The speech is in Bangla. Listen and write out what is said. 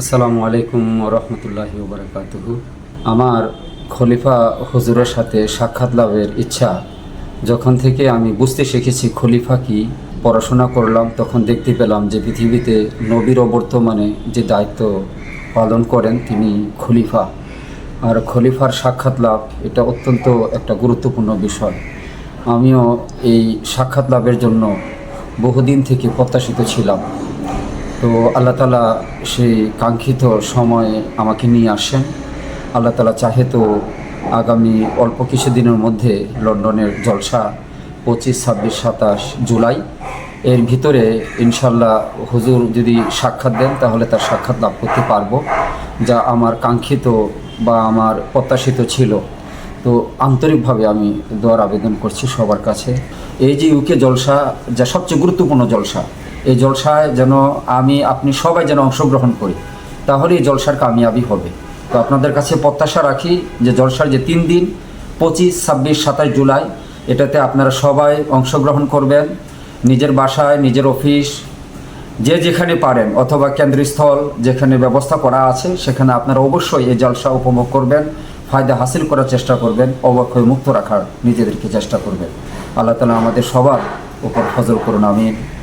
আসসালামু আলাইকুম রহমতুল্লাহ বারকাতুহু আমার খলিফা হুজুরের সাথে সাক্ষাৎ লাভের ইচ্ছা, যখন থেকে আমি বুঝতে শিখেছি খলিফা কি, পড়াশোনা করলাম, তখন দেখতে পেলাম যে পৃথিবীতে নবীর বর্তমানে যে দায়িত্ব পালন করেন তিনি খলিফা। আর খলিফার সাক্ষাৎ লাভ এটা অত্যন্ত একটা গুরুত্বপূর্ণ বিষয়। আমিও এই সাক্ষাৎ লাভের জন্য বহুদিন থেকে প্রত্যাশিত ছিলাম। তো আল্লাহ তালা সেই কাঙ্ক্ষিত সময়ে আমাকে নিয়ে আসেন। আল্লাহ তালা চাহে তো আগামী অল্প কিছুদিনের মধ্যে লন্ডনের জলসা পঁচিশ, ছাব্বিশ, সাতাশ জুলাই এর ভিতরে ইনশাল্লাহ হুজুর যদি সাক্ষাৎ দেন তাহলে তার সাক্ষাৎ লাভ করতে পারব, যা আমার কাঙ্ক্ষিত বা আমার প্রত্যাশিত ছিল। তো আন্তরিকভাবে আমি দোয়ার আবেদন করছি সবার কাছে। এই যে ইউকে জলসা, যা সবচেয়ে গুরুত্বপূর্ণ জলসা এই জলসায় যেন আমি, আপনি সবাই যেন অংশগ্রহণ করি, তাহলে এই জলসার কামিয়াবি হবে। তো আপনাদের কাছে প্রত্যাশা রাখি যে জলসার যে তিন দিন, পঁচিশ, ছাব্বিশ, সাতাশ জুলাই, এটাতে আপনারা সবাই অংশগ্রহণ করবেন। নিজের বাসায়, নিজের অফিস, যে যেখানে পারেন, অথবা কেন্দ্রস্থল যেখানে ব্যবস্থা করা আছে, সেখানে আপনারা অবশ্যই এই জলসা উপভোগ করবেন, ফায়দা হাসিল করার চেষ্টা করবেন অবক্ষয় মুক্ত রাখার নিজেদেরকে চেষ্টা করবেন। আল্লাহ তালা আমাদের সবার উপর ফজল করুন, আমিন।